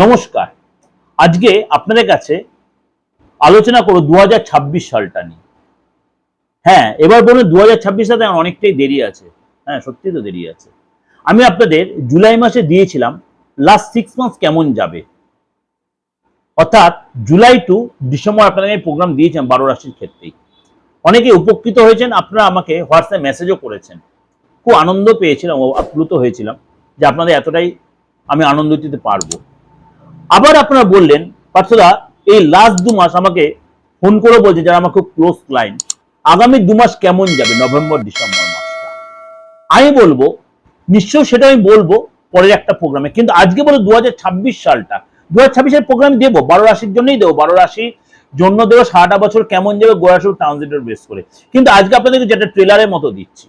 নমস্কার। আজকে আপনাদের কাছে আলোচনা করব দু সালটা নিয়ে। হ্যাঁ এবার বলুন দু হাজার ছাব্বিশ সালে অনেকটাই দেরি আছে। হ্যাঁ সত্যি তো দেরি আছে। আমি আপনাদের জুলাই মাসে দিয়েছিলাম লাস্ট সিক্স মান্থ কেমন যাবে? অর্থাৎ জুলাই টু ডিসেম্বর আপনাদের আমি প্রোগ্রাম দিয়েছিলাম বারো রাশির ক্ষেত্রেই। অনেকে উপকৃত হয়েছেন, আপনারা আমাকে হোয়াটসঅ্যাপ মেসেজও করেছেন। খুব আনন্দ পেয়েছিলাম আপ্লুত হয়েছিলাম যে আপনাদের এতটাই আমি আনন্দ দিতে পারব। আবার আপনারা বললেন পার্থদা এই লাস্ট দু মাস আমাকে ফোন করে বলছে যারা আমার খুব ক্লোজ ক্লায়েন্ট আগামী দু মাস কেমন যাবে নভেম্বর, ডিসেম্বর মাসটা? আমি বলব নিশ্চয় সেটা আমি বলব পরের একটা প্রোগ্রামে কিন্তু আজকে বলো দু সালটা। দু হাজার প্রোগ্রাম দেবো, বারো রাশির জন্যই দেবো, বারো রাশি জন্য দেবো, সারাটা বছর কেমন যাবে গোয়াশু ট্রানজিটের বেস করে। কিন্তু আজকে আপনাদেরকে যেটা ট্রেলারের মতো দিচ্ছি,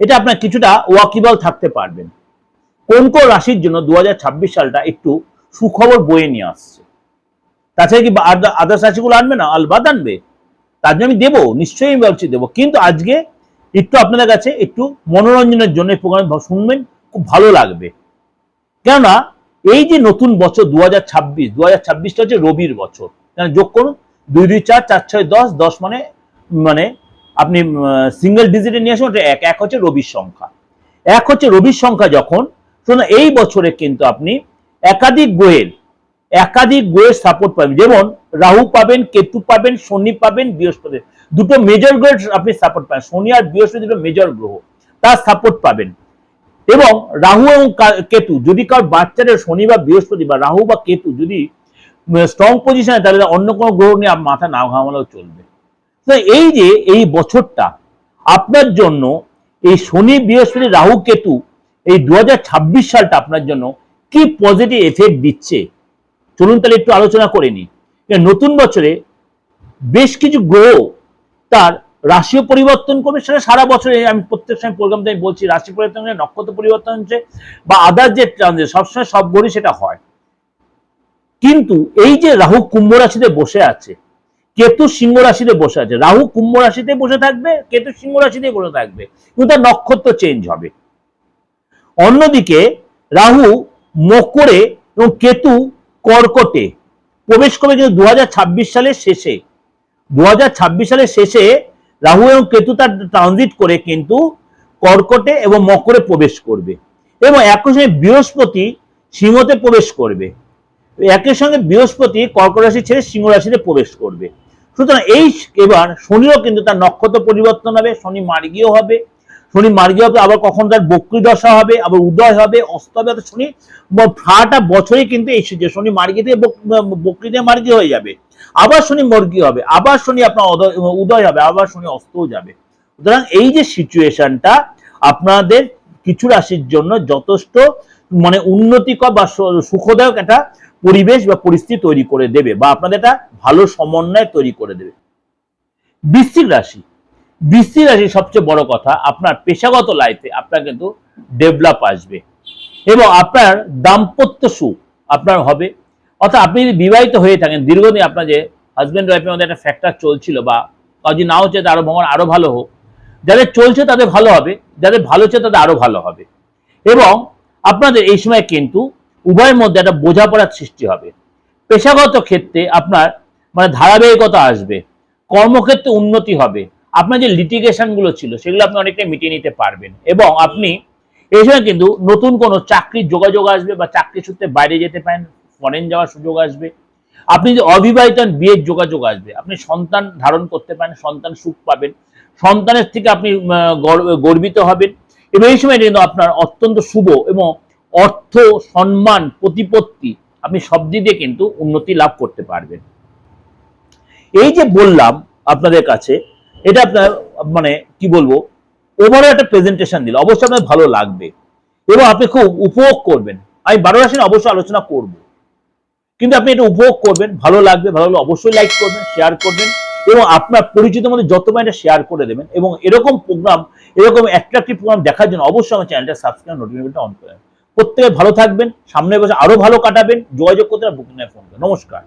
এটা আপনার কিছুটা ওয়াকিবল থাকতে পারবেন। কোন কোন রাশির জন্য দু হাজার ছাব্বিশ সালটা একটু সুখবর বয়ে নিয়ে আসছে। তাছাড়া কি আদার্স রাশিগুলো আনবে না? আলবাদ আনবে? তার জন্য আমি দেবো, নিশ্চয়ই আমি বলছি দেবো। কিন্তু আজকে একটু আপনাদের কাছে একটু মনোরঞ্জনের জন্য এই প্রোগ্রাম শুনবেন, খুব ভালো লাগবে। কেননা এই যে নতুন বছর দু হাজার ছাব্বিশ দু হাজার ছাব্বিশটা হচ্ছে রবির বছর। কেন যোগ করুন, দুই দুই, চার চার, ছয়, দশ দশ মানে মানে আপনি সিঙ্গেল ডিজিটে নিয়ে আসুন, এক এক হচ্ছে রবির সংখ্যা। এক হচ্ছে রবির সংখ্যা যখন, শুনুন, এই বছরে কিন্তু আপনি একাধিক গ্রহের একাধিক গ্রহের সাপোর্ট পাবেন। যেমন রাহু পাবেন, কেতু পাবেন, শনি পাবেন, বৃহস্পতি। দুটো মেজর গ্রহের আপনি সাপোর্ট পাবেন। শনি আর বৃহস্পতি দুটো মেজর গ্রহ। তার সাপোর্ট পাবেন। এবং রাহু এবং কেতু, যদি কারোর বাচ্চাদের শনি বা বৃহস্পতি বা রাহু বা কেতু যদি স্ট্রং পজিশনে তাহলে অন্য কোনো গ্রহ নিয়ে মাথা না ঘামালেও চলবে। তো এই যে, এই বছরটা, আপনার জন্য এই শনি, বৃহস্পতি, রাহু, কেতু, এই দু হাজার ছাব্বিশ সালটা আপনার জন্য কি পজিটিভ এফেক্ট দিচ্ছে? চলুন তাহলে একটু আলোচনা করে নিই। নতুন বছরে বেশ কিছু গ্রহ তার রাশিও পরিবর্তন করবে, সেটা সারা বছরে আমি প্রত্যেক সময় প্রোগ্রামতে আমি বলছি, রাশি পরিবর্তন নক্ষত্র পরিবর্তন হচ্ছে, বা আদার যে ট্রানজিট সবসময় সব ঘড়ি সেটা হয়। কিন্তু এই যে রাহু কুম্ভ রাশিতে বসে আছে, কেতু সিংহ রাশিতে বসে আছে, রাহু কুম্ভ রাশিতে বসে থাকবে, কেতু সিংহ রাশিতে বসে থাকবে, কিন্তু তার নক্ষত্র চেঞ্জ হবে। অন্যদিকে রাহু মকরে এবং কেতু কর্কটে। প্রবেশ করবে কিন্তু দু হাজার ছাব্বিশ সালের শেষে। দু হাজার ছাব্বিশ সালের শেষে রাহু এবং কেতু তার ট্রানজিট করে কিন্তু কর্কটে এবং মকরে প্রবেশ করবে। এবং একই সঙ্গে বৃহস্পতি সিংহতে প্রবেশ করবে। একই সঙ্গে বৃহস্পতি কর্কট রাশি ছেড়ে সিংহ রাশিতে প্রবেশ করবে। সুতরাং এই এবার শনিও কিন্তু তার নক্ষত্র পরিবর্তন হবে, শনি মার্গীয় হবে। শনি মার্গীয় হবে, আবার কখন তার বক্রী দশা হবে, আবার উদয় হবে অস্ত হবে শনি সারাটা বছরই কিন্তু এই যে শনি মার্গী থেকে বক- বক্রী থেকে মার্গী হয়ে যাবে। আবার শনি মর্গী হবে, আবার শনি আপনার উদয় হবে, আবার শনি অস্তও যাবে। সুতরাং এই যে সিচুয়েশনটা, আপনাদের কিছু রাশির জন্য যথেষ্ট মানে উন্নতিকর বা সুখদায়ক একটা পরিবেশ বা পরিস্থিতি তৈরি করে দেবে, বা আপনাদের একটা ভালো সমন্বয় তৈরি করে দেবে। বৃশ্চিক রাশি বৃশ্চিক রাশি সবচেয়ে বড় কথা, আপনার পেশাগত লাইফে আপনার কিন্তু ডেভেলপ আসবে। এবং আপনার দাম্পত্য সুখ আপনার হবে। অর্থাৎ আপনি যদি বিবাহিত হয়ে থাকেন, দীর্ঘদিন আপনার যে হাজব্যান্ড ওয়াইফের মধ্যে একটা ফ্যাক্টর চলছিল বা কাজে না হচ্ছে আরও ভগবান আরও ভালো হোক, যাদের চলছে তাদের ভালো হবে, যাদের ভালো হচ্ছে তাদের আরও ভালো হবে। এবং আপনাদের এই সময় কিন্তু উভয়ের মধ্যে একটা বোঝাপড়ার সৃষ্টি হবে। পেশাগত ক্ষেত্রে আপনার মানে ধারাবাহিকতা আসবে, কর্মক্ষেত্রে উন্নতি হবে আপনার যে লিটিগেশনগুলো ছিল, সেগুলো আপনি অনেকটাই মিটিয়ে নিতে পারবেন। এবং আপনি এই সময় কিন্তু নতুন কোনো চাকরির যোগাযোগ আসবে বা চাকরি সূত্রে বাইরে যেতে পারেন ফরেন যাওয়ার সুযোগ আসবে। আপনি যে অবিবাহিত বিয়ের যোগাযোগ আসবে, আপনি সন্তান ধারণ করতে পারেন, সন্তান সুখ পাবেন, সন্তানের থেকে আপনি গর্ব- গর্বিত হবেন। এবং এই সময় কিন্তু আপনার অত্যন্ত শুভ এবং অর্থ, সম্মান, প্রতিপত্তি আপনি সব দিক দিয়ে কিন্তু উন্নতি লাভ করতে পারবেন। এই যে বললাম আপনাদের কাছে এটা আপনার মানে কি বলব ওভারঅল একটা প্রেজেন্টেশন দিল। অবশ্যই আপনার ভালো লাগবে। এবং আপনি খুব উপভোগ করবেন। আমি বারো রাশি অবশ্যই আলোচনা করব। কিন্তু আপনি এটা উপভোগ করবেন, ভালো লাগবে, ভালো লাগলে অবশ্যই লাইক করবেন শেয়ার করবেন, এবং আপনার পরিচিত মধ্যে যত এটা শেয়ার করে দেবেন, এবং এরকম প্রোগ্রাম এরকম অ্যাট্রাকটিভ প্রোগ্রাম দেখার জন্য অবশ্যই আমার চ্যানেলটা সাবস্ক্রাইব নোটিফিকেশনটা অন করেন প্রত্যেকে ভালো থাকবেন সামনে বসে আরও ভালো কাটাবেন, যোগাযোগ করতে বুকিং ফোন নমস্কার।